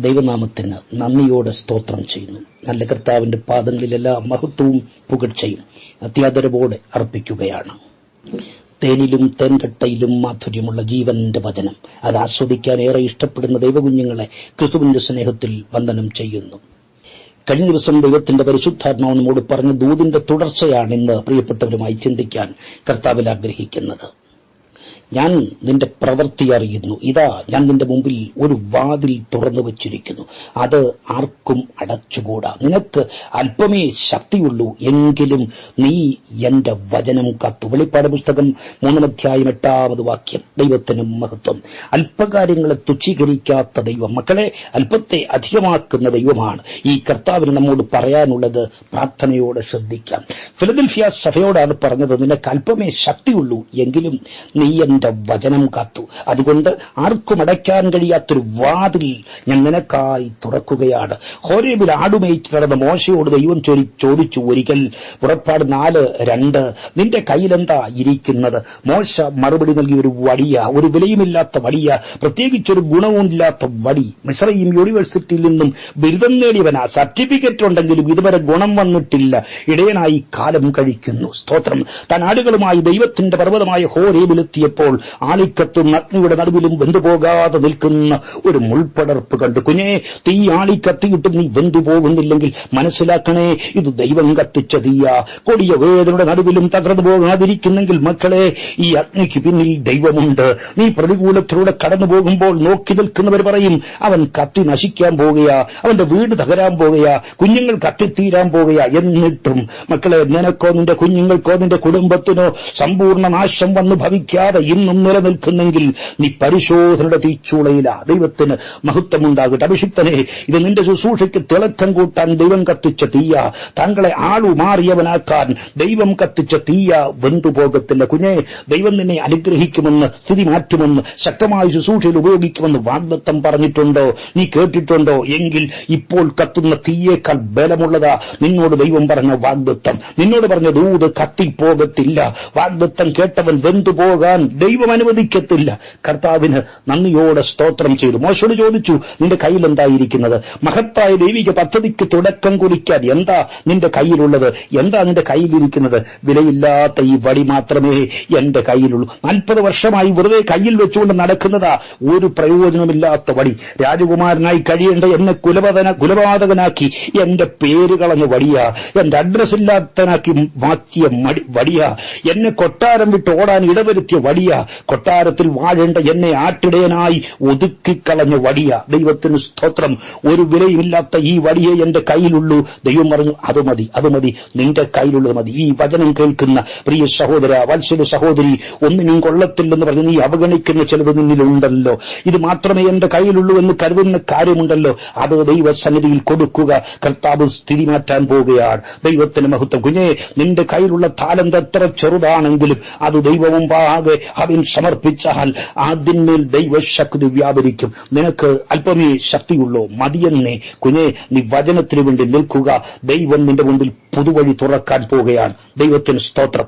ദൈവനാമത്തിന് നന്ദിയോടെ സ്തോത്രം ചെയ്യുന്നു. നല്ല കർത്താവിന്റെ പാദങ്ങളിലെല്ലാ മഹത്വവും പുകഴ്ചയും അത്യാദരവോടെ അർപ്പിക്കുകയാണ്. തേനിലും തേൻകട്ടയിലും മാധുര്യമുള്ള ജീവന്റെ വചനം. അത് ആസ്വദിക്കാൻ ഏറെ ഇഷ്ടപ്പെടുന്ന ദൈവകുഞ്ഞുങ്ങളെ ക്രിസ്തുവിന്റെ സ്നേഹത്തിൽ വന്ദനം ചെയ്യുന്നു. കഴിഞ്ഞ ദിവസം ദൈവത്തിന്റെ പരിശുദ്ധാത്മാവ് പറഞ്ഞ ദൂതിന്റെ തുടർച്ചയാണ് ഇന്ന് പ്രിയപ്പെട്ടവരുമായി ചിന്തിക്കാൻ കർത്താവിൽ ആഗ്രഹിക്കുന്നത്. ഞാൻ നിന്റെ പ്രവൃത്തി അറിയുന്നു. ഇതാ ഞാൻ നിന്റെ മുമ്പിൽ ഒരു വാതിൽ തുറന്നു വച്ചിരിക്കുന്നു. അത് ആർക്കും അടച്ചുകൂടാ. നിനക്ക് അല്പമേ ശക്തിയുള്ളൂ. എങ്കിലും നീ എന്റെ വചനം കത്തു. വെളിപ്പാട് പുസ്തകം മൂന്നാമധ്യായം എട്ടാമത് വാക്യം. ദൈവത്തിന് മഹത്വം. അല്പകാര്യങ്ങളെ തുച്ഛീകരിക്കാത്ത ദൈവം. മക്കളെ അല്പത്തെ അധികമാക്കുന്ന ദൈവമാണ്. ഈ കർത്താവിന് നമ്മോട് പറയാനുള്ളത് പ്രാർത്ഥനയോടെ ശ്രദ്ധിക്കാം. ഫിലദൽഫിയ സഭയോടാണ് പറഞ്ഞത് നിനക്ക് അല്പമേ ശക്തിയുള്ളൂ. എങ്കിലും നീ എന്റെ വചനം കാത്തു. അതുകൊണ്ട് ആർക്കും അടയ്ക്കാൻ കഴിയാത്തൊരു വാതിൽ ഞാൻ നിനക്കായി തുറക്കുകയാണ്. ഹോരേബിൽ ആടുമേറ്റ് നടന്ന മോശയോട് ദൈവം ചൊരി ചോദിച്ചു ഒരിക്കൽ പുറപ്പാട് നാല് രണ്ട്. നിന്റെ കയ്യിലെന്താ ഇരിക്കുന്നത്? മോശ മറുപടി നൽകിയ ഒരു വടിയ ഒരു വിലയുമില്ലാത്ത വടിയ പ്രത്യേകിച്ചൊരു ഗുണവും ഇല്ലാത്ത വടി. മിശ്രയും യൂണിവേഴ്സിറ്റിയിൽ നിന്നും ബിരുദം നേടിയവനാ. സർട്ടിഫിക്കറ്റ് ഉണ്ടെങ്കിലും ഇതുവരെ ഗുണം വന്നിട്ടില്ല. ഇടയനായി കാലം കഴിക്കുന്നു. സ്തോത്രം. തൻ ആടുകളുമായി ദൈവത്തിന്റെ പർവതമായ ഹോരേബിലെത്തിയപ്പോൾ ആളിക്കത്തും അഗ്നിയുടെ നടുവിലും വെന്തുപോകാതെ നിൽക്കുന്ന ഒരു മുൾപ്പടർപ്പ് കണ്ടു. കുഞ്ഞേ തീ ആളിക്കത്തിയിട്ടും നീ വെന്തു പോകുന്നില്ലെങ്കിൽ മനസ്സിലാക്കണേ ഇത് ദൈവം കത്തിച്ച തീയ കൊടിയ വേദനയുടെ നടുവിലും തകർന്നു പോകാതിരിക്കുന്നെങ്കിൽ മക്കളെ ഈ അഗ്നിക്ക് പിന്നിൽ ദൈവമുണ്ട്. നീ പ്രതികൂലത്തിലൂടെ കടന്നു പോകുമ്പോൾ നോക്കി നിൽക്കുന്നവർ പറയും അവൻ കത്തി നശിക്കാൻ പോകുകയാ അവന്റെ വീട് തകരാൻ പോകുകയാ കുഞ്ഞുങ്ങൾ കത്തിത്തീരാൻ പോകുക എന്നിട്ടും. മക്കളെ നിനക്കോ നിന്റെ കുഞ്ഞുങ്ങൾക്കോ നിന്റെ കുടുംബത്തിനോ സമ്പൂർണ നാശം വന്നു ഭവിക്കാതെ ഇന്നും നിലനിൽക്കുന്നെങ്കിൽ നീ പരിശോധനയുടെ തീച്ചൂളയില. ദൈവത്തിന് മഹത്വമുണ്ടാകട്ടെ. അഭിഷിക്തനെ ഇത് നിന്റെ ശുശ്രൂഷയ്ക്ക് തിളക്കം കൂട്ടാൻ ദൈവം കത്തിച്ച തീയ. താങ്കളെ ആളുമാറിയവനാക്കാൻ ദൈവം കത്തിച്ച തീയ വെന്തുപോകത്തില്ല. കുഞ്ഞെ ദൈവം നിന്നെ അനുഗ്രഹിക്കുമെന്ന് സ്ഥിതി മാറ്റുമെന്ന് ശക്തമായ ശുശ്രൂഷയിൽ ഉപയോഗിക്കുമെന്ന് വാഗ്ദത്തം പറഞ്ഞിട്ടുണ്ടോ? നീ കേട്ടിട്ടുണ്ടോ? എങ്കിൽ ഇപ്പോൾ കത്തുന്ന തീയേക്കാൾ ബലമുള്ളതാ നിന്നോട് ദൈവം പറഞ്ഞ വാഗ്ദത്തം. നിന്നോട് പറഞ്ഞ ദൂത് കത്തിപ്പോകത്തില്ല. വാഗ്ദത്തം കേട്ടവൻ വെന്തുപോകാൻ ദൈവം അനുവദിക്കത്തില്ല. കർത്താവിന് നന്ദിയോടെ സ്തോത്രം ചെയ്തു. മോശോട് ചോദിച്ചു നിന്റെ കയ്യിൽ എന്തായിരിക്കുന്നത്? മഹത്തായ ദൈവിക പദ്ധതിക്ക് തുടക്കം കുറിക്കാൻ എന്താ നിന്റെ കയ്യിലുള്ളത്? എന്താ നിന്റെ കയ്യിലിരിക്കുന്നത്? വിലയില്ലാത്ത ഈ വടി മാത്രമേ എന്റെ കയ്യിലുള്ളൂ. നാൽപ്പത് വർഷമായി വെറുതെ കയ്യിൽ വെച്ചുകൊണ്ട് നടക്കുന്നതാ ഒരു പ്രയോജനമില്ലാത്ത വടി. രാജകുമാരനായി കഴിയേണ്ട എന്നെ കുലപതന കുലപാതകനാക്കി എന്റെ പേര് കളഞ്ഞ വടിയാ. എന്റെ അഡ്രസ് ഇല്ലാത്തനാക്കി മാറ്റിയ വടിയ. എന്നെ കൊട്ടാരം വിട്ട് ഓടാൻ ഇടവരുത്തിയ വടിയ. കൊട്ടാരത്തിൽ വാഴേണ്ട എന്നെ ആട്ടിടയനായി ഒതുക്കിക്കളഞ്ഞ വടിയ. ദൈവത്തിന് സ്തോത്രം. ഒരു വിലയുമില്ലാത്ത ഈ വടിയെ എന്റെ കയ്യിലുള്ളൂ. ദൈവം പറഞ്ഞു അത് മതി അത് മതി. നിന്റെ കയ്യിലുള്ളത് മതി. ഈ വചനം കേൾക്കുന്ന പ്രിയ സഹോദര വത്സല സഹോദരി ഒന്നിനും കൊള്ളത്തില്ലെന്ന് പറഞ്ഞ് നീ അവഗണിക്കുന്ന ചിലത് നിന്നിലുണ്ടല്ലോ. ഇത് മാത്രമേ എന്റെ കയ്യിലുള്ളൂ എന്ന് കരുതുന്ന കാര്യമുണ്ടല്ലോ. അത് ദൈവസന്നിധിയിൽ കൊടുക്കുക. കർത്താവ് സ്ഥിതി മാറ്റാൻ പോവുകയാണ്. ദൈവത്തിന്റെ മഹത്വം. കുഞ്ഞേ നിന്റെ കയ്യിലുള്ള താലന്ത് എത്ര ചെറുതാണെങ്കിലും അത് ദൈവവും പാകെ അവൻ സമർപ്പിച്ചാൽ അതിന്മേൽ ദൈവശക്തി വ്യാപരിക്കും. നിനക്ക് അല്പമേ ശക്തിയുള്ളൂ. മതിയെന്നേ. കുഞ്ഞെ നീ വചനത്തിനു വേണ്ടി നിൽക്കുക. ദൈവം നിന്റെ മുമ്പിൽ പുതുവഴി തുറക്കാൻ പോവുകയാണ്. ദൈവത്തിന് സ്തോത്രം.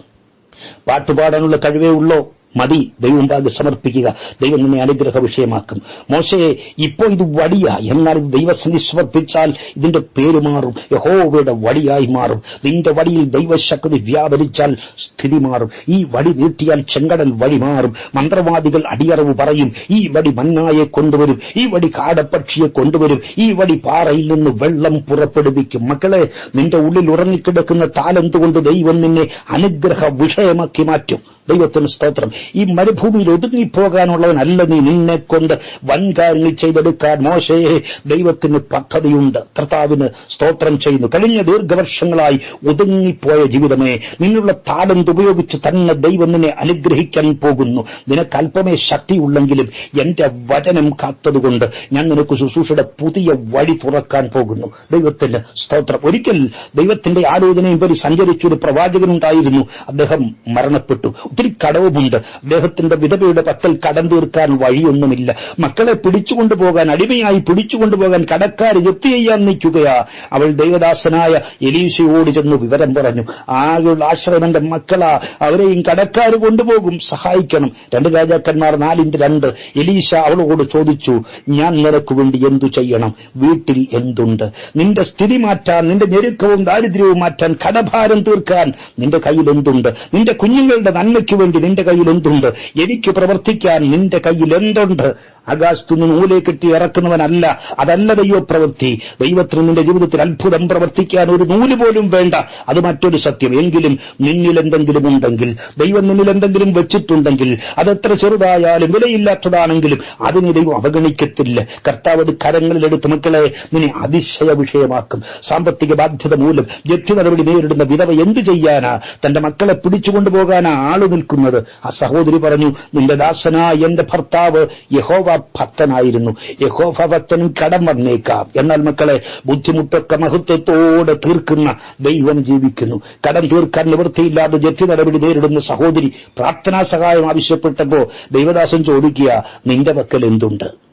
പാട്ടുപാടാനുള്ള കഴിവേ ഉള്ളോ? മതി. ദൈവം പാകെ സമർപ്പിക്കുക. ദൈവം നിന്നെ അനുഗ്രഹ വിഷയമാക്കും മോശയെ ഇപ്പോ ഇത് വടിയ. എന്നാൽ ഇത് ദൈവസന്ധി സമർപ്പിച്ചാൽ ഇതിന്റെ പേര് മാറും. യഹോവയുടെ വടിയായി മാറും. നിന്റെ വടിയിൽ ദൈവശക്തി വ്യാപരിച്ചാൽ സ്ഥിതി മാറും. ഈ വടി നീട്ടിയാൽ ചെങ്കടൽ വഴി മാറും. മന്ത്രവാദികൾ അടിയറവ് പറയും ഈ വടി മന്നായെ കൊണ്ടുവരും. ഈ വടി കാടപ്പക്ഷിയെ കൊണ്ടുവരും. ഈ വടി പാറയിൽ നിന്ന് വെള്ളം പുറപ്പെടുവിക്കും. മക്കളെ നിന്റെ ഉള്ളിൽ ഉറങ്ങിക്കിടക്കുന്ന താലന്തുകൊണ്ട് ദൈവം നിന്നെ അനുഗ്രഹ വിഷയമാക്കി മാറ്റും? ദൈവത്തിന് സ്തോത്രം. ഈ മരുഭൂമിയിൽ ഒതുങ്ങിപ്പോകാനുള്ളവനല്ല നീ നിന്നെ കൊണ്ട്. വൻകാര്യങ്ങൾ ചെയ്തെടുക്കാൻ മോശയെ ദൈവത്തിന് പദ്ധതിയുണ്ട്. കർത്താവിന് സ്തോത്രം ചെയ്യുന്നു. കഴിഞ്ഞ ദീർഘവർഷങ്ങളായി ഒതുങ്ങിപ്പോയ ജീവിതമേ നിന്നുള്ള താലന്ത് ഉപയോഗിച്ച് തന്നെ ദൈവം നിന്നെ അനുഗ്രഹിക്കാൻ പോകുന്നു. നിനക്ക് അല്പമേ ശക്തിയുള്ളെങ്കിലും എന്റെ വചനം കാത്തതുകൊണ്ട് ഞാൻ നിനക്ക് ശുശ്രൂഷയുടെ പുതിയ വഴി തുറക്കാൻ പോകുന്നു. ദൈവത്തിന് സ്തോത്രം. ഒരിക്കൽ ദൈവത്തിന്റെ ആലോചനയും വരി സഞ്ചരിച്ചൊരു പ്രവാചകനുണ്ടായിരുന്നു. അദ്ദേഹം മരണപ്പെട്ടു. ഒത്തിരി കടവുമുണ്ട്. അദ്ദേഹത്തിന്റെ വിധവയുടെ പക്കൽ കടം തീർക്കാൻ വഴിയൊന്നുമില്ല. മക്കളെ പിടിച്ചുകൊണ്ടുപോകാൻ അടിമയായി പിടിച്ചുകൊണ്ടുപോകാൻ കടക്കാർ ജപ്തി ചെയ്യാൻ നിൽക്കുകയാ? അവൾ ദൈവദാസനായ എലീശയോട് ചെന്ന് വിവരം പറഞ്ഞു. ആകെയുള്ള ആശ്രയം എന്റെ മക്കളാ. അവരെയും കടക്കാർ കൊണ്ടുപോകും. സഹായിക്കണം. രണ്ട് രാജാക്കന്മാർ നാലിന്റെ രണ്ട്. എലീശ അവളോട് ചോദിച്ചു ഞാൻ നിനക്ക് വേണ്ടി എന്തു ചെയ്യണം? വീട്ടിൽ എന്തുണ്ട്? നിന്റെ സ്ഥിതി മാറ്റാൻ നിന്റെ ഞെരുക്കവും ദാരിദ്ര്യവും മാറ്റാൻ കടഭാരം തീർക്കാൻ നിന്റെ കയ്യിൽ എന്തുണ്ട്? നിന്റെ കുഞ്ഞുങ്ങളുടെ നന്മയ്ക്ക് വേണ്ടി നിന്റെ കയ്യിൽ എന്തുണ്ട് എനിക്ക് പ്രവർത്തിക്കാൻ നിന്റെ കയ്യിൽ എന്തുണ്ട് ആകാശത്തുനിന്ന് നൂലെ കെട്ടി ഇറക്കുന്നവനല്ല. അതല്ല ദൈവപ്രവൃത്തി. ദൈവത്തിന് നിന്റെ ജീവിതത്തിൽ അത്ഭുതം പ്രവർത്തിക്കാൻ ഒരു നൂൽ പോലും വേണ്ട. അത് മറ്റൊരു സത്യം. എങ്കിലും നിന്നിൽ എന്തെങ്കിലും ഉണ്ടെങ്കിൽ ദൈവം നിന്നിൽ എന്തെങ്കിലും വെച്ചിട്ടുണ്ടെങ്കിൽ അതെത്ര ചെറുതായാലും വിലയില്ലാത്തതാണെങ്കിലും അതിനെ ദൈവം അവഗണിക്കത്തില്ല. കർത്താവ് കരങ്ങളിലെടുത്ത് മക്കളെ നിന്നെ അതിശയ വിഷയമാക്കും. സാമ്പത്തിക ബാധ്യത മൂലം ജപ്തി നടപടി നേരിടുന്ന വിധവ എന്ത് ചെയ്യാനാ? തന്റെ മക്കളെ പിടിച്ചുകൊണ്ടുപോകാനാ ആൾ നിൽക്കുന്നത്. ആ സഹോദരി പറഞ്ഞു നിന്റെ ദാസനായ എന്റെ ഭർത്താവ് യഹോവ ഭക്തനായിരുന്നു. യഹോവ ഭക്തനും കടം വന്നേക്കാം. എന്നാൽ മക്കളെ ബുദ്ധിമുട്ടൊക്കെ മഹത്വത്തോടെ തീർക്കുന്ന ദൈവം ജീവിക്കുന്നു. കടം തീർക്കാൻ നിവൃത്തിയില്ലാതെ ജപ്തി നടപടി നേരിടുന്ന സഹോദരി പ്രാർത്ഥനാ സഹായം ആവശ്യപ്പെട്ടപ്പോ ദൈവദാസൻ ചോദിക്കുക നിന്റെ പക്കൽ എന്തുണ്ട്?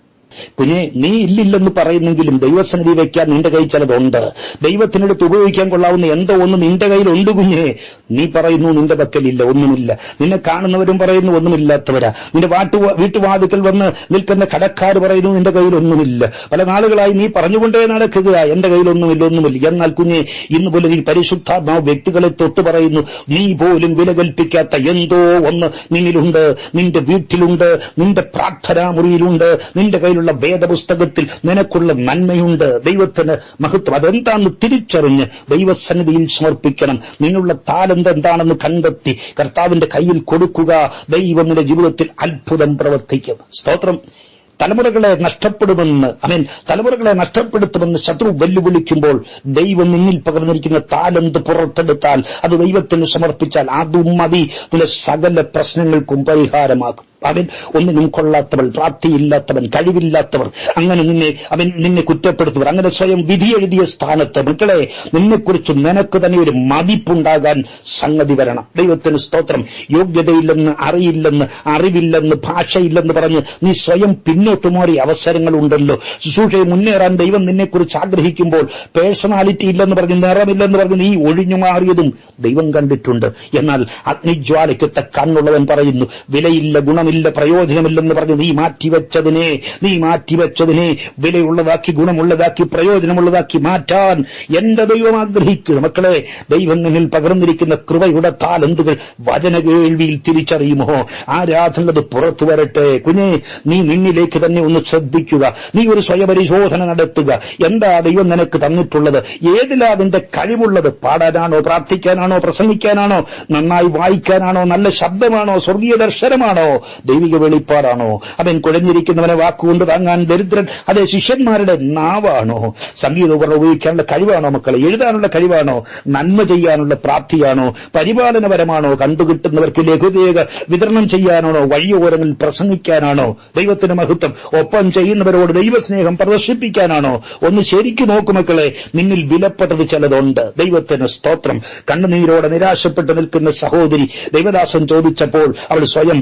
കുഞ്ഞെ നീ ഇല്ലില്ലെന്ന് പറയുന്നെങ്കിലും ദൈവസന്നിധി വയ്ക്കാൻ നിന്റെ കൈ ചിലതുണ്ട്. ദൈവത്തിനടുത്ത് ഉപയോഗിക്കാൻ കൊള്ളാവുന്ന എന്തോ ഒന്ന് നിന്റെ കയ്യിലുണ്ട് കുഞ്ഞെ. നീ പറയുന്നു നിന്റെ പക്കലില്ല ഒന്നുമില്ല. നിന്നെ കാണുന്നവരും പറയുന്നു ഒന്നുമില്ലാത്തവരാ. നിന്റെ വാട്ടു വീട്ടുവാതിക്കൽ വന്ന് നിൽക്കുന്ന കടക്കാർ പറയുന്നു നിന്റെ കയ്യിൽ ഒന്നുമില്ല പല നാളുകളായി നീ പറഞ്ഞുകൊണ്ടേ നടക്കുക എന്റെ കയ്യിലൊന്നുമില്ല ഒന്നുമില്ല. എന്നാൽ കുഞ്ഞെ ഇന്ന് പോലെ നീ പരിശുദ്ധാത്മാവ് വ്യക്തികളെ തൊട്ട് പറയുന്നു നീ പോലും വില കൽപ്പിക്കാത്ത എന്തോ ഒന്ന് നിന്നിലുണ്ട്. നിന്റെ വീട്ടിലുണ്ട് നിന്റെ പ്രാർത്ഥനാ മുറിയിലുണ്ട് നിന്റെ കയ്യിലുള്ള വേദപുസ്തകത്തിൽ നിനക്കുള്ള നന്മയുണ്ട്. ദൈവത്തിന് മഹത്വം. അതെന്താണെന്ന് തിരിച്ചറിഞ്ഞ് ദൈവസന്നിധിയിൽ സമർപ്പിക്കണം. നിന്നുള്ള താലന്ത് എന്താണെന്ന് കണ്ടെത്തി കർത്താവിന്റെ കയ്യിൽ കൊടുക്കുക. ദൈവം നിന്റെ ജീവിതത്തിൽ അത്ഭുതം പ്രവർത്തിക്കും. സ്തോത്രം. തലമുറകളെ നഷ്ടപ്പെടുമെന്ന് അമീൻ തലമുറകളെ നഷ്ടപ്പെടുത്തുമെന്ന് ശത്രു വെല്ലുവിളിക്കുമ്പോൾ ദൈവം നിന്നിൽ പകർന്നിരിക്കുന്ന താലന്ത് പുറത്തെടുത്താൽ അത് ദൈവത്തിന് സമർപ്പിച്ചാൽ അതും മതി. നിന്റെ സകല പ്രശ്നങ്ങൾക്കും പരിഹാരമാകും. അവൻ ഒന്നിനും കൊള്ളാത്തവൾ പ്രാപ്തിയില്ലാത്തവൻ കഴിവില്ലാത്തവർ അങ്ങനെ നിന്നെ അവൻ നിന്നെ കുറ്റപ്പെടുത്തുവർ അങ്ങനെ സ്വയം വിധി എഴുതിയ സ്ഥാനത്ത് മക്കളെ നിന്നെക്കുറിച്ച് നിനക്ക് തന്നെ ഒരു മതിപ്പുണ്ടാകാൻ സംഗതി വരണം. ദൈവത്തിന് സ്തോത്രം. യോഗ്യതയില്ലെന്ന് അറിയില്ലെന്ന് അറിവില്ലെന്ന് ഭാഷയില്ലെന്ന് പറഞ്ഞ് നീ സ്വയം പിന്നോട്ട് മാറി അവസരങ്ങളുണ്ടല്ലോ. ശുശ്രൂഷയെ മുന്നേറാൻ ദൈവം നിന്നെക്കുറിച്ച് ആഗ്രഹിക്കുമ്പോൾ പേഴ്സണാലിറ്റി ഇല്ലെന്ന് പറഞ്ഞ് നിറമില്ലെന്ന് പറഞ്ഞ് നീ ഒഴിഞ്ഞു മാറിയതും ദൈവം കണ്ടിട്ടുണ്ട്. എന്നാൽ അഗ്നിജ്വാലയ്ക്കൊത്ത കണ്ണുള്ളവൻ പറയുന്നു വിലയില്ല ഗുണമില്ല പ്രയോജനമില്ലെന്ന് പറഞ്ഞ് നീ മാറ്റിവെച്ചതിനെ നീ മാറ്റിവെച്ചതിനെ വിലയുള്ളതാക്കി ഗുണമുള്ളതാക്കി പ്രയോജനമുള്ളതാക്കി മാറ്റാൻ എന്റെ ദൈവം ആഗ്രഹിക്കുന്നു മക്കളെ ദൈവം നിന്നിൽ പകർന്നിരിക്കുന്ന കൃപയുടെ താലന്തുകൾ വചന കേൾവിയിൽ തിരിച്ചറിയുമോ? ആരാധനത് പുറത്തു വരട്ടെ. കുഞ്ഞെ നീ നിന്നിലേക്ക് തന്നെ ഒന്ന് ശ്രദ്ധിക്കുക. നീ ഒരു സ്വയപരിശോധന നടത്തുക. എന്താ ദൈവം നിനക്ക് തന്നിട്ടുള്ളത്? ഏതിലാ അതിന്റെ കഴിവുള്ളത്? പാടാനാണോ പ്രാർത്ഥിക്കാനാണോ പ്രസംഗിക്കാനാണോ നന്നായി വായിക്കാനാണോ നല്ല ശബ്ദമാണോ സ്വർഗീയ ദർശനമാണോ? ദൈവിക വെളിപ്പാടാണോ? അവൻ കുഴഞ്ഞിരിക്കുന്നവനെ വാക്കുകൊണ്ട് താങ്ങാൻ ദരിദ്രൻ അതെ ശിഷ്യന്മാരുടെ നാവാണോ? സംഗീത ഉപകരണം ഉപയോഗിക്കാനുള്ള കഴിവാണോ മക്കളെ? എഴുതാനുള്ള കഴിവാണോ? നന്മ ചെയ്യാനുള്ള പ്രാപ്തിയാണോ? പരിപാലനപരമാണോ? കണ്ടുകിട്ടുന്നവർക്ക് ലഘുതേക വിതരണം ചെയ്യാനാണോ? വഴിയോരങ്ങളിൽ പ്രസംഗിക്കാനാണോ? ദൈവത്തിന് മഹത്വം ഒപ്പം ചെയ്യുന്നവരോട് ദൈവസ്നേഹം പ്രദർശിപ്പിക്കാനാണോ? ഒന്ന് ശരിക്കു നോക്കു മക്കളെ നിന്നിൽ വിലപ്പെട്ടത് ചിലതുണ്ട്. ദൈവത്തിന് സ്തോത്രം. കണ്ണുനീരോടെ നിരാശപ്പെട്ട് നിൽക്കുന്ന സഹോദരി ദൈവദാസൻ ചോദിച്ചപ്പോൾ അവൾ സ്വയം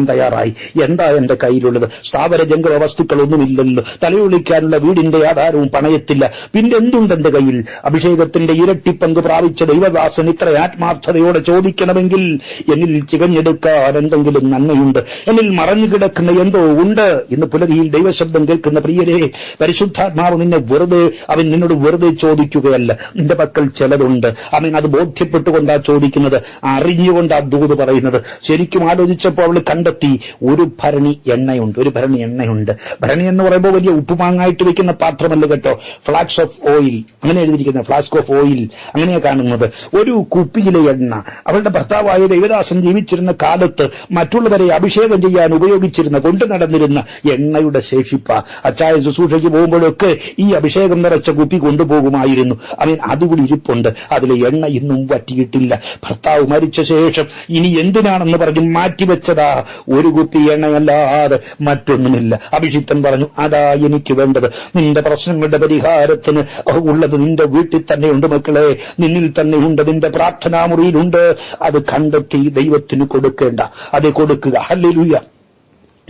പരിശോധിക്കാൻ തയ്യാറായി. എന്താ എന്റെ കയ്യിലുള്ളത്? സ്ഥാവര ജംഗമ വസ്തുക്കളൊന്നുമില്ലല്ലോ തലയൊളിക്കാനുള്ള വീടിന്റെ ആധാരവും പണയത്തില്ല. പിന്നെ എന്തുണ്ട് എന്റെ കയ്യിൽ? അഭിഷേകത്തിന്റെ ഇരട്ടി പങ്ക് പ്രാപിച്ച ദൈവദാസൻ ഇത്ര ആത്മാർത്ഥതയോടെ ചോദിക്കണമെങ്കിൽ എന്നിൽ ചികഞ്ഞെടുക്കാൻ എന്തെങ്കിലും നന്മയുണ്ട്. എന്നിൽ മറഞ്ഞു കിടക്കുന്ന എന്തോ ഉണ്ട് ഇന്ന് പുലരിയിൽ ദൈവശബ്ദം കേൾക്കുന്ന പ്രിയരെ പരിശുദ്ധാത്മാവ് നിന്നെ വെറുതെ അവൻ നിന്നോട് വെറുതെ ചോദിക്കുകയല്ല. നിന്റെ പക്കൽ ചിലതുണ്ട്. അവൻ അത് ബോധ്യപ്പെട്ടുകൊണ്ടാ ചോദിക്കുന്നത്. അറിഞ്ഞുകൊണ്ടാ ദൂത് പറയുന്നത്. ശരിക്കും ആലോചിച്ചപ്പോൾ അവൾ കണ്ടെത്തി ഒരു ഭരണി എണ്ണയുണ്ട് ഒരു ഭരണി എണ്ണയുണ്ട്. ഭരണി എന്ന് പറയുമ്പോൾ വലിയ ഉപ്പുമാങ്ങായിട്ട് വെക്കുന്ന പാത്രമല്ല കേട്ടോ. ഫ്ലാക്സ് ഓഫ് ഓയിൽ അങ്ങനെ എഴുതിയിരിക്കുന്നത് ഫ്ലാസ്ക് ഓഫ് ഓയിൽ അങ്ങനെയാണ് കാണുന്നത്. ഒരു കുപ്പിയിലെ എണ്ണ. അവളുടെ ഭർത്താവായ ദേവദാസൻ ജീവിച്ചിരുന്ന കാലത്ത് മറ്റുള്ളവരെ അഭിഷേകം ചെയ്യാൻ ഉപയോഗിച്ചിരുന്ന കൊണ്ടു നടന്നിരുന്ന എണ്ണയുടെ ശേഷിപ്പ. അച്ചായ ശുശ്രൂഷയ്ക്ക് പോകുമ്പോഴൊക്കെ ഈ അഭിഷേകം നിറച്ച കുപ്പി കൊണ്ടുപോകുമായിരുന്നു. അവൻ അതുകൂടി ഇരിപ്പുണ്ട്. അതിലെ എണ്ണ ഇന്നും വറ്റിയിട്ടില്ല. ഭർത്താവ് മരിച്ച ശേഷം ഇനി എന്തിനാണെന്ന് പറഞ്ഞ് മാറ്റിവെച്ചതാ. ഒരു കുപ്പി എണ്ണയല്ലാതെ മറ്റൊന്നുമില്ല. അഭിഷിക്തൻ പറഞ്ഞു അതാ എനിക്ക് വേണ്ടത്. നിന്റെ പ്രശ്നങ്ങളുടെ പരിഹാരത്തിന് ഉള്ളത് നിന്റെ വീട്ടിൽ തന്നെയുണ്ട് മക്കളെ. നിന്നിൽ തന്നെയുണ്ട്. നിന്റെ പ്രാർത്ഥനാ പ്രാർത്ഥനാമുറിയിലുണ്ട്. അത് കണ്ടെത്തി ദൈവത്തിന് കൊടുക്കേണ്ട. അത് കൊടുക്കുക. ഹല്ലേലൂയ.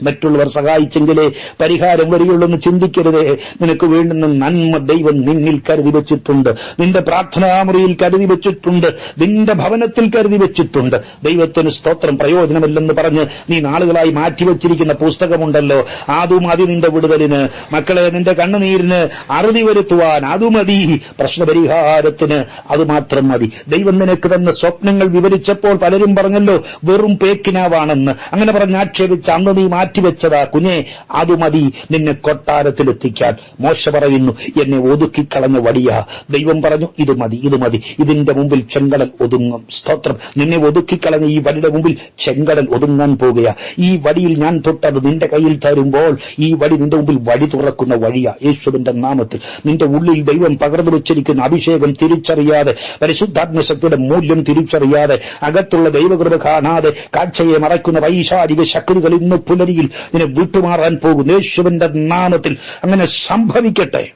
മറ്റുള്ളവർ സഹായിച്ചെങ്കിലേ പരിഹാരം വരികയുള്ളൂ എന്ന് ചിന്തിക്കരുതേ. നിനക്ക് വേണ്ടുന്ന നന്മ ദൈവം നിന്നിൽ കരുതി വെച്ചിട്ടുണ്ട്. നിന്റെ പ്രാർത്ഥനാമുറിയിൽ കരുതി വെച്ചിട്ടുണ്ട്. നിന്റെ ഭവനത്തിൽ കരുതി വെച്ചിട്ടുണ്ട്. ദൈവത്തിന് സ്തോത്രം പ്രയോജനമില്ലെന്ന് പറഞ്ഞ് നീ നാളുകളായി മാറ്റിവെച്ചിരിക്കുന്ന പുസ്തകമുണ്ടല്ലോ. അതും മതി നിന്റെ വിടുതലിന്. മക്കളെ നിന്റെ കണ്ണുനീരിന് അറുതി വരുത്തുവാൻ അതുമതി പ്രശ്നപരിഹാരത്തിന് അത് മാത്രം മതി. ദൈവം നിനക്ക് തന്ന സ്വപ്നങ്ങൾ വിവരിച്ചപ്പോൾ പലരും പറഞ്ഞല്ലോ വെറും പേക്കിനാവാണെന്ന്. അങ്ങനെ പറഞ്ഞ് അന്ന് നീ മാറ്റിവെച്ചതാ കുഞ്ഞെ അത് മതി. നിന്നെ കൊട്ടാരത്തിലെത്തിക്കാൻ. മോശ പറയുന്നു എന്നെ ഒതുക്കിക്കളഞ്ഞ വടിയ. ദൈവം പറഞ്ഞു ഇത് മതി ഇത് മതി. ഇതിന്റെ മുമ്പിൽ ചെങ്കടൽ ഒതുങ്ങും. സ്തോത്രം. നിന്നെ ഒതുക്കിക്കളഞ്ഞ ഈ വടിയുടെ മുമ്പിൽ ചെങ്കടൽ ഒതുങ്ങാൻ പോകുക. ഈ വടിയിൽ ഞാൻ തൊട്ടത് നിന്റെ കയ്യിൽ തരുമ്പോൾ ഈ വടി നിന്റെ മുമ്പിൽ വടി തുറക്കുന്ന വഴിയാ. യേശുവിന്റെ നാമത്തിൽ. നിന്റെ ഉള്ളിൽ ദൈവം പകർന്നു വെച്ചിരിക്കുന്ന അഭിഷേകം തിരിച്ചറിയാതെ പരിശുദ്ധാത്മശക്തിയുടെ മൂല്യം തിരിച്ചറിയാതെ അകത്തുള്ള ദൈവകൃത കാണാതെ കാഴ്ചയെ മറയ്ക്കുന്ന വൈശാരിക ശക്തികൾ ഇന്ന് പുലരിയിൽ നിന്നെ വിട്ടുമാറാൻ പോകുന്നു. യേശുവിന്റെ നാമത്തിൽ അങ്ങനെ സംഭവിക്കട്ടെ.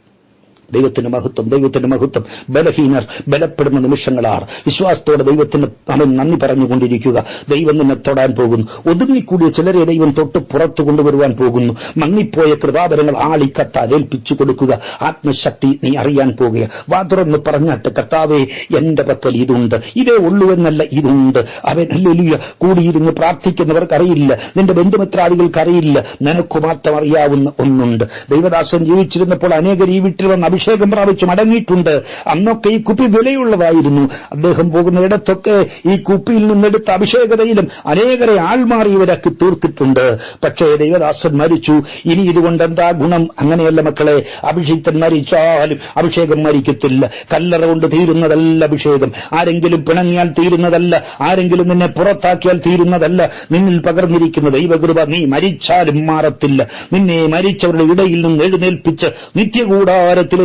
ദൈവത്തിന്റെ മഹത്വം ദൈവത്തിന്റെ മഹത്വം. ബലഹീനർ ബലപ്പെടുന്ന നിമിഷങ്ങളാർ. വിശ്വാസത്തോടെ ദൈവത്തിന് അവൻ നന്ദി പറഞ്ഞുകൊണ്ടിരിക്കുക. ദൈവം നിന്നെ തൊടാൻ പോകുന്നു. ഒതുങ്ങിക്കൂടിയ ചിലരെ ദൈവം തൊട്ട് പുറത്തു കൊണ്ടുവരുവാൻ പോകുന്നു. മങ്ങിപ്പോയ കൃപാപരങ്ങൾ ആളിക്കത്താൽ ഏൽപ്പിച്ചു കൊടുക്കുക. ആത്മശക്തി നീ അറിയാൻ പോകുക. വാതുറന്ന് പറഞ്ഞാട്ട് കർത്താവെ എന്റെ പക്കൽ ഇതുണ്ട്. ഇതേ ഉള്ളുവെന്നല്ല ഇതുണ്ട്. അവൻ അല്ലെലിയ കൂടിയിരുന്ന് പ്രാർത്ഥിക്കുന്നവർക്കറിയില്ല. നിന്റെ ബന്ധുമിത്രാദികൾക്ക് അറിയില്ല നിനക്ക് മാത്രം അറിയാവുന്ന ഒന്നുണ്ട്. ദൈവദാസൻ ജീവിച്ചിരുന്നപ്പോൾ അനേകർ ഈ വീട്ടിൽ വന്ന് അഭിഷേകം പ്രാപിച്ച് മടങ്ങിയിട്ടുണ്ട്. അന്നൊക്കെ ഈ കുപ്പി വിലയുള്ളതായിരുന്നു. അദ്ദേഹം പോകുന്ന ഇടത്തൊക്കെ ഈ കുപ്പിയിൽ നിന്നെടുത്ത അഭിഷേകതയിലും അനേകരെ ആൾമാറിയവരാക്കി തീർത്തിട്ടുണ്ട്. പക്ഷേ ദൈവദാസൻ മരിച്ചു. ഇനി ഇതുകൊണ്ട് എന്താ ഗുണം? അങ്ങനെയല്ല മക്കളെ. അഭിഷിക്തൻ മരിച്ചാലും അഭിഷേകം മരിക്കത്തില്ല. കല്ലറ കൊണ്ട് തീരുന്നതല്ല അഭിഷേകം. ആരെങ്കിലും പിണങ്ങിയാൽ തീരുന്നതല്ല. ആരെങ്കിലും നിന്നെ പുറത്താക്കിയാൽ തീരുന്നതല്ല. നിന്നിൽ പകർന്നിരിക്കുന്ന ദൈവകൃപ നീ മരിച്ചാലും മാറത്തില്ല. നിന്നെ മരിച്ചവരുടെ ഇടയിൽ നിന്ന് എഴുന്നേൽപ്പിച്ച്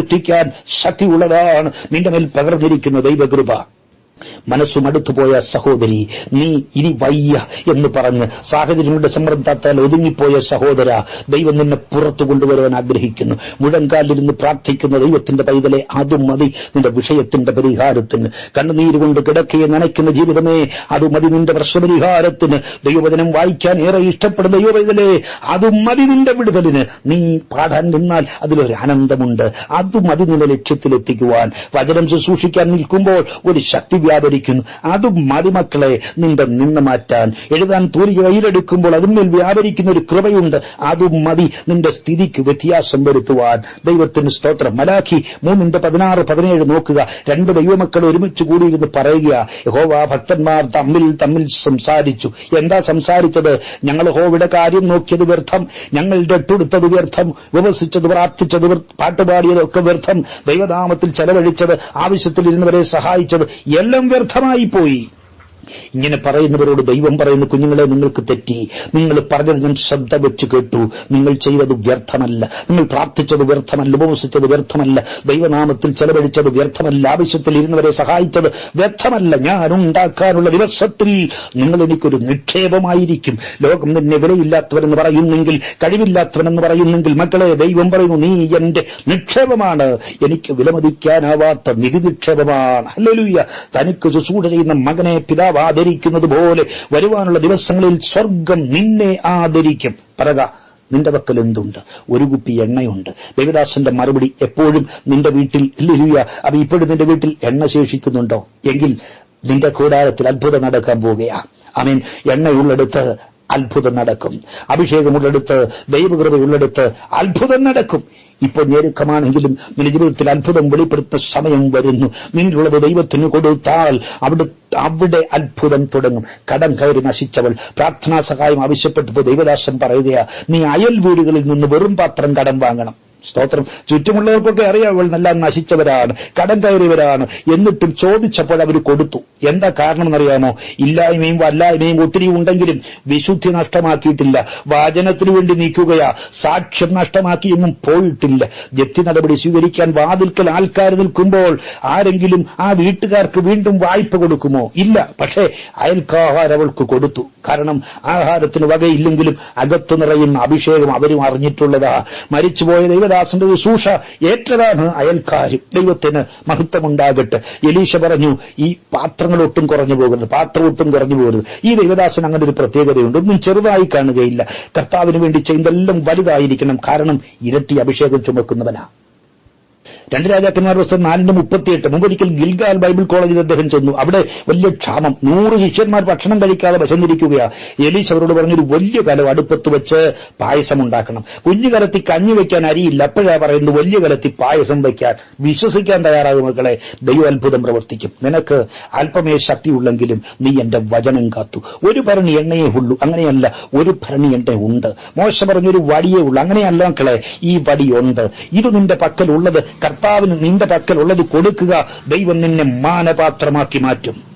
നിത്യകൂടാരത്തിലെത്തിക്കാൻ ശക്തിയുള്ളതാണ്. നിന്റെ മേൽ പകർന്നിരിക്കുന്ന ദൈവകൃപ. മനസ്സു മടുത്തുപോയ സഹോദരി നീ ഇനി വയ്യ എന്ന് പറഞ്ഞ് സാഹചര്യങ്ങളുടെ സമ്മർദ്ദത്താൽ ഒതുങ്ങിപ്പോയ സഹോദര ദൈവം നിന്നെ പുറത്തു കൊണ്ടുവരുവാൻ ആഗ്രഹിക്കുന്നു. മുഴങ്കാലിരുന്ന് പ്രാർത്ഥിക്കുന്ന ദൈവത്തിന്റെ പൈതലെ അതും മതി നിന്റെ വിഷയത്തിന്റെ പരിഹാരത്തിന്. കണ്ണുനീരുകൊണ്ട് കിടക്കയെ നനയ്ക്കുന്ന ജീവിതമേ അതും മതി നിന്റെ പ്രശ്നപരിഹാരത്തിന്. ദൈവവചനം വായിക്കാൻ ഏറെ ഇഷ്ടപ്പെടുന്ന ദൈവപൈതലേ അതും മതി നിന്റെ വിടുതലിന്. നീ പാടാൻ നിന്നാൽ അതിലൊരു ആനന്ദമുണ്ട്. അതും മതി നിന്റെ ലക്ഷ്യത്തിലെത്തിക്കുവാൻ. വചനം ശുശ്രൂഷിക്കാൻ നിൽക്കുമ്പോൾ ഒരു ശക്തി വ്യാപരിക്കുന്നു. അത് മതിമക്കളെ നിന്റെ നിന്ന് മാറ്റാൻ. എഴുതാൻ തൂലിക കയ്യിലെടുക്കുമ്പോൾ അതിന്മേൽ വ്യാപരിക്കുന്ന ഒരു കൃപയുണ്ട്. അതും മതി നിന്റെ സ്ഥിതിക്ക് വ്യത്യാസം വരുത്തുവാൻ. ദൈവത്തിന് സ്തോത്രം. മലാഖി മൂന്നിന്റെ പതിനാറ് പതിനേഴ് നോക്കുക. രണ്ട് ദൈവമക്കൾ ഒരുമിച്ച് കൂടി കൂടിയിരുന്ന് പറയുക. യഹോവ ഭക്തന്മാർ തമ്മിൽ തമ്മിൽ സംസാരിച്ചു. എന്താ സംസാരിച്ചത്? ഞങ്ങൾ ഹോവിടെ കാര്യം നോക്കിയത് വ്യർത്ഥം. ഞങ്ങൾ രട്ടെടുത്തത് വ്യർത്ഥം. വിമർശിച്ചത് പ്രാർത്ഥിച്ചത് പാട്ടുപാടിയതൊക്കെ വ്യർത്ഥം. ദൈവനാമത്തിൽ ചെലവഴിച്ചത് ആവശ്യത്തിൽ ഇരുന്നവരെ സഹായിച്ചത്. എല്ലാം വ്യർത്ഥമായി പോയി ഇങ്ങനെ പറയുന്നവരോട് ദൈവം പറയുന്നു കുഞ്ഞുങ്ങളെ നിങ്ങൾക്ക് തെറ്റി. നിങ്ങൾ പറഞ്ഞത് ഞാൻ ശ്രദ്ധ വെച്ച് കേട്ടു. നിങ്ങൾ ചെയ്തത് വ്യർത്ഥമല്ല. നിങ്ങൾ പ്രാർത്ഥിച്ചത് വ്യർത്ഥമല്ല. ഉപവസിച്ചത് വ്യർത്ഥമല്ല. ദൈവനാമത്തിൽ ചെലവഴിച്ചത് വ്യർത്ഥമല്ല. ആവശ്യത്തിൽ ഇരുന്നവരെ സഹായിച്ചത് വ്യർത്ഥമല്ല. ഞാൻ ഉണ്ടാക്കാനുള്ള ദിവസത്തിൽ നിങ്ങൾ എനിക്കൊരു നിക്ഷേപമായിരിക്കും. ലോകം നിന്നെ വിലയില്ലാത്തവരെന്ന് പറയുന്നെങ്കിൽ കഴിവില്ലാത്തവനെന്ന് പറയുന്നെങ്കിൽ മക്കളെ ദൈവം പറയുന്നു നീ എന്റെ നിക്ഷേപമാണ്. എനിക്ക് വിലമതിക്കാനാവാത്ത നിധി നിക്ഷേപമാണ്. അല്ലൂയ്യ തനിക്ക് ശുശ്രൂഷ ചെയ്യുന്ന മകനെ പിതാവ് ആദരിക്കുന്നത് പോലെ വരുവാനുള്ള ദിവസങ്ങളിൽ സ്വർഗം നിന്നെ ആദരിക്കും. പറക നിന്റെ പക്കൽ എന്തുണ്ട്? ഒരു കുപ്പി എണ്ണയുണ്ട്. ദേവദാസന്റെ മറുപടി എപ്പോഴും നിന്റെ വീട്ടിൽ ഇല്ലിരിക്കുക അപ്പൊ ഇപ്പോഴും നിന്റെ വീട്ടിൽ എണ്ണ ശേഷിക്കുന്നുണ്ടോ? എങ്കിൽ നിന്റെ കൂടാരത്തിൽ അത്ഭുതം നടക്കാൻ പോവുകയാ അമീൻ എണ്ണയുള്ളിടത്ത് അത്ഭുതം നടക്കും. അഭിഷേകമുള്ളിടത്ത് ഉള്ളെടുത്ത് അത്ഭുതം നടക്കും. ഇപ്പോൾ ഞെരുക്കമാണെങ്കിലും നിന്റെ ജീവിതത്തിൽ അത്ഭുതം വെളിപ്പെടുത്തുന്ന സമയം വരുന്നു. നിന്നുള്ളത് ദൈവത്തിന് കൊടുത്താൽ അവിടെ അവിടെ അത്ഭുതം തുടങ്ങും. കടം കയറി നശിച്ചവൾ പ്രാർത്ഥനാ സഹായം ആവശ്യപ്പെട്ടപ്പോൾ ദൈവദാസൻ പറയുകയാ നീ അയൽ വീടുകളിൽ നിന്ന് വെറും പാത്രം കടം വാങ്ങണം. സ്തോത്രം. ചുറ്റുമുള്ളവർക്കൊക്കെ അറിയാം അവൾ നല്ല നശിച്ചവരാണ് കടം കയറിയവരാണ്. എന്നിട്ടും ചോദിച്ചപ്പോൾ അവർ കൊടുത്തു. എന്താ കാരണം എന്നറിയാമോ ഇല്ലായ്മയും വല്ലായ്മയും ഒത്തിരി ഉണ്ടെങ്കിലും വിശുദ്ധി നഷ്ടമാക്കിയിട്ടില്ല. വാചനത്തിനു വേണ്ടി നീക്കുകയാ. സാക്ഷ്യം നഷ്ടമാക്കിയൊന്നും പോയിട്ടില്ല. ജപ്തി നടപടി സ്വീകരിക്കാൻ വാതിൽക്കൽ ആൾക്കാർ നിൽക്കുമ്പോൾ ആരെങ്കിലും ആ വീട്ടുകാർക്ക് വീണ്ടും വായ്പ കൊടുക്കുമോ? ഇല്ല. പക്ഷേ അയൽക്കാഹാരം അവൾക്ക് കൊടുത്തു. കാരണം ആഹാരത്തിന് വകയില്ലെങ്കിലും അകത്തു നിറയുന്ന അഭിഷേകം അവരും അറിഞ്ഞിട്ടുള്ളതാ. മരിച്ചുപോയ ദൈവദാസന്റെ ശുശ്രൂഷ ഏറ്റതാണ് അയൽക്കാരും. ദൈവത്തിന് മഹത്വമുണ്ടാകട്ടെ. എലീശ പറഞ്ഞു ഈ പാത്രങ്ങൾ ഒട്ടും കുറഞ്ഞു പോകരുത് പാത്രം ഒട്ടും കുറഞ്ഞു പോകരുത്. ഈ ദൈവദാസൻ അങ്ങനെ ഒരു പ്രത്യേകതയുണ്ട്. ഒന്നും ചെറുതായി കാണുകയില്ല. കർത്താവിന് വേണ്ടി ചെയ്യുന്നതെല്ലാം വലുതായിരിക്കണം. കാരണം ഇരട്ടി അഭിഷേകം ചുമക്കുന്നവനാ. രണ്ട് രാജാക്കന്മാർ പുസ്തകം നാലിന്റെ മുപ്പത്തിയെട്ട്. മുമ്പൊരിക്കൽ ഗിൽഗാൽ ബൈബിൾ കോളേജിൽ അദ്ദേഹം ചെന്നു. അവിടെ വലിയ ക്ഷാമം. നൂറ് ശിഷ്യന്മാർ ഭക്ഷണം കഴിക്കാതെ വശന്നിരിക്കുകയാണ് എലീസ് അവരോട് പറഞ്ഞൊരു വലിയ കലം അടുപ്പത്ത് വെച്ച് പായസം ഉണ്ടാക്കണം. കുഞ്ഞു കലത്തി കഞ്ഞി വെക്കാൻ അരിയില്ല. അപ്പോഴാ പറയുന്നത് വലിയ കലത്തി പായസം വെക്കാൻ. വിശ്വസിക്കാൻ തയ്യാറാകും മക്കളെ. ദൈവാത്ഭുതം പ്രവർത്തിക്കും. നിനക്ക് അല്പമേ ശക്തിയുള്ളെങ്കിലും നീ എന്റെ വചനം കാത്തു. ഒരു ഭരണി എണ്ണയേ ഉള്ളൂ. അങ്ങനെയല്ല ഒരു ഭരണി എണ്ണ ഉണ്ട്. മോശം പറഞ്ഞൊരു വടിയേ ഉള്ളൂ. അങ്ങനെയല്ല മക്കളെ ഈ വടിയുണ്ട് ഇത് നിന്റെ പക്കലുള്ളത് കർത്താവിന് നിന്റെ പക്കലുള്ളത് കൊടുക്കുക. ദൈവം നിന്നെ മാനപാത്രമാക്കി മാറ്റും.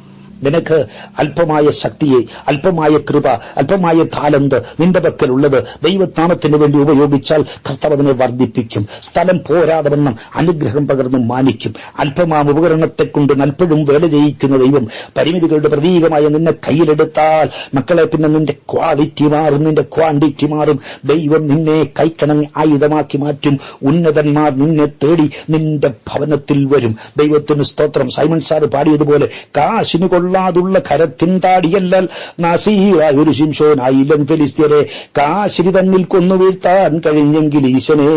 നിനക്ക് അല്പമായ ശക്തിയെ അല്പമായ കൃപ അല്പമായ താലന്ത് നിന്റെ പക്കലുള്ളത് ദൈവത്താമത്തിന് വേണ്ടി ഉപയോഗിച്ചാൽ കർത്താവ് വർദ്ധിപ്പിക്കും. സ്ഥലം പോരാതെ അനുഗ്രഹം പകർന്നു മാനിക്കും. അല്പമാം ഉപകരണത്തെ കൊണ്ട് നൽപ്പഴും വേല ചെയ്യിക്കുന്ന ദൈവം പരിമിതികളുടെ പ്രതീകമായ നിന്നെ കയ്യിലെടുത്താൽ മക്കളെ പിന്നെ നിന്റെ ക്വാളിറ്റി മാറും നിന്റെ ക്വാണ്ടിറ്റി മാറും. ദൈവം നിന്നെ കൈക്കണങ്ങി ആയുധമാക്കി മാറ്റും. ഉന്നതന്മാർ നിന്നെ തേടി നിന്റെ ഭവനത്തിൽ വരും. ദൈവത്തിന് സ്തോത്രം. സൈമൺ സാർ പാടിയതുപോലെ കാശിന് കൊള്ളാതുള്ള കരത്തിൻ താടിയല്ല നാസീറായ ഒരു ശിംഷോനായില്ലം ഫെലിസ്ത്യരെ കാശിരി തന്നിൽ കൊന്നു വീഴ്ത്താൻ കഴിഞ്ഞെങ്കിൽ ഈശനെ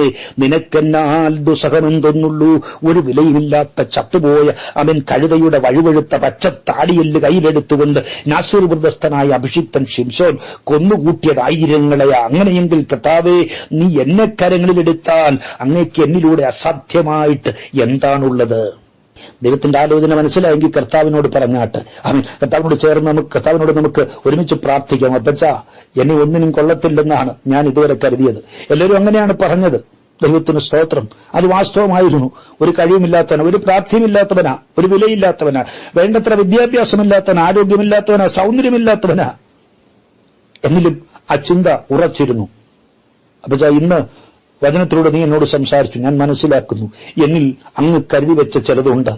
നിനക്കെന്നാൽ ദുസഹമെന്തൊന്നുള്ളൂ ഒരു വിലയുമില്ലാത്ത ചത്തുപോയ അവൻ കഴുതയുടെ വഴുവഴുത്ത താടിയല്ല് കയ്യിലെടുത്തുകൊണ്ട് നാസൂർ വൃദ്ധസ്ഥനായ അഭിഷിക്തൻ ഷിംഷോൻ കൊന്നുകൂട്ടിയതായിരങ്ങളെ അങ്ങനെയെങ്കിൽ കർത്താവേ നീ എന്നെ കരങ്ങളിലെടുത്താൽ അങ്ങേക്ക് എന്നിലൂടെ അസാധ്യമായിട്ട് എന്താണുള്ളത്? ദൈവത്തിന്റെ ആലോചന മനസ്സിലായെങ്കിൽ കർത്താവിനോട് പറഞ്ഞാട്ട്. അവൻ കർത്താവിനോട് ചേർന്ന് നമുക്ക് കർത്താവിനോട് നമുക്ക് ഒരുമിച്ച് പ്രാർത്ഥിക്കാം. അപ്പച്ച എന്നെ ഒന്നിനും കൊള്ളത്തില്ലെന്നാണ് ഞാൻ ഇതുവരെ കരുതിയത്. എല്ലാവരും അങ്ങനെയാണ് പറഞ്ഞത്. ദൈവത്തിന് സ്തോത്രം. അത് വാസ്തവമായിരുന്നു. ഒരു കഴിവുമില്ലാത്തവന ഒരു പ്രാപ്തിയുമില്ലാത്തവനാ ഒരു വിലയില്ലാത്തവനാ വേണ്ടത്ര വിദ്യാഭ്യാസമില്ലാത്തവന ആരോഗ്യമില്ലാത്തവനാ സൗന്ദര്യമില്ലാത്തവനാ. എന്നിലും ആ ചിന്ത ഉറച്ചിരുന്നു. അപ്പച്ച ഇന്ന് വചനത്തിലൂടെ നീ എന്നോട് സംസാരിച്ചു. ഞാൻ മനസ്സിലാക്കുന്നു. എന്നിൽ അങ്ങ് കരുതി വെച്ച ചിലതുണ്ട്.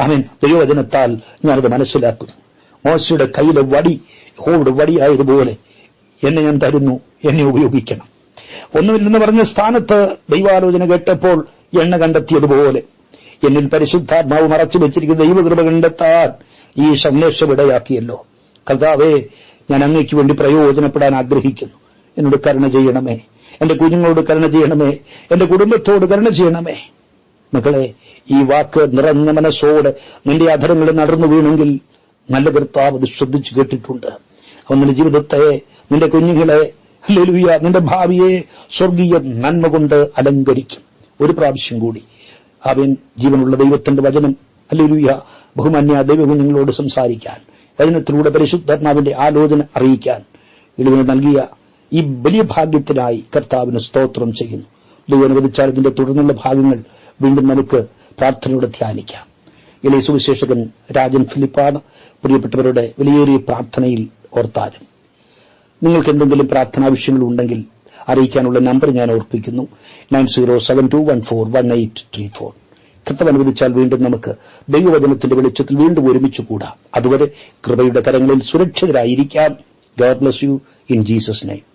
അവൻ ദൈവവചനത്താൽ ഞാനത് മനസ്സിലാക്കുന്നു. മോശയുടെ കയ്യിലെ വടി ഹോവിടെ വടിയായതുപോലെ എന്നെ ഞാൻ തരുന്നു. എന്നെ ഉപയോഗിക്കണം. ഒന്നുമില്ലെന്ന് പറഞ്ഞ സ്ഥാനത്ത് ദൈവാലോചന കേട്ടപ്പോൾ എണ്ണ കണ്ടെത്തിയതുപോലെ എന്നിൽ പരിശുദ്ധാത്മാവ് മറച്ചു വെച്ചിരിക്കുന്ന ദൈവകൃപ കണ്ടെത്താൻ ഈ സന്ദേശം ഇടയാക്കിയല്ലോ. കർത്താവേ ഞാൻ അങ്ങയ്ക്ക് വേണ്ടി പ്രയോജനപ്പെടാൻ ആഗ്രഹിക്കുന്നു. എന്നോട് കരുണ ചെയ്യണമേ. എന്റെ കുഞ്ഞുങ്ങളോട് കരുണ ചെയ്യണമേ. എന്റെ കുടുംബത്തോട് കരുണ ചെയ്യണമേ. മക്കളെ ഈ വാക്ക് നിറഞ്ഞ മനസ്സോടെ നിന്റെ അധരങ്ങളിൽ നടന്നു വീണെങ്കിൽ നല്ല കർത്താവ് അത് ശ്രദ്ധിച്ചു കേട്ടിട്ടുണ്ട്. അവൻ നിന്റെ ജീവിതത്തെ നിന്റെ കുഞ്ഞുങ്ങളെ ലലുവിയ നിന്റെ ഭാവിയെ സ്വർഗീയ നന്മ കൊണ്ട് അലങ്കരിക്കും. ഒരു പ്രാവശ്യം കൂടി. അവൻ ജീവനുള്ള ദൈവത്തിന്റെ വചനം. അല്ലെലുവിയ ബഹുമാന്യ ദൈവകുഞ്ഞുങ്ങളോട് സംസാരിക്കാൻ. വചനത്തിലൂടെ പരിശുദ്ധാത്മാവിന്റെ ആലോചന അറിയിക്കാൻ. ഇളിവിന് നൽകിയ ഈ വലിയ ഭാഗ്യത്തിനായി കർത്താവിന് സ്തോത്രം ചെയ്യുന്നു. ദൈവം അനുവദിച്ചാൽ ഇതിന്റെ തുടർന്നുള്ള ഭാഗങ്ങൾ വീണ്ടും നമുക്ക് പ്രാർത്ഥനയോടെ ധ്യാനിക്കാം. ഇലെ സുവിശേഷകൻ രാജൻ ഫിലിപ്പാണ് പ്രിയപ്പെട്ടവരുടെ വിലയേറിയ പ്രാർത്ഥനയിൽ ഓർത്താലും. നിങ്ങൾക്ക് എന്തെങ്കിലും പ്രാർത്ഥനാ വിഷയങ്ങൾ ഉണ്ടെങ്കിൽ അറിയിക്കാനുള്ള നമ്പർ ഞാൻ ഓർപ്പിക്കുന്നു. Nine zero seven two one four one eight three four. കൃത്യം അനുവദിച്ചാൽ വീണ്ടും നമുക്ക് ദൈവവചനത്തിന്റെ വെളിച്ചത്തിൽ വീണ്ടും ഒരുമിച്ച് കൂടാം. അതുവരെ കൃപയുടെ കരങ്ങളിൽ സുരക്ഷിതരായിരിക്കാം. God bless you in Jesus name.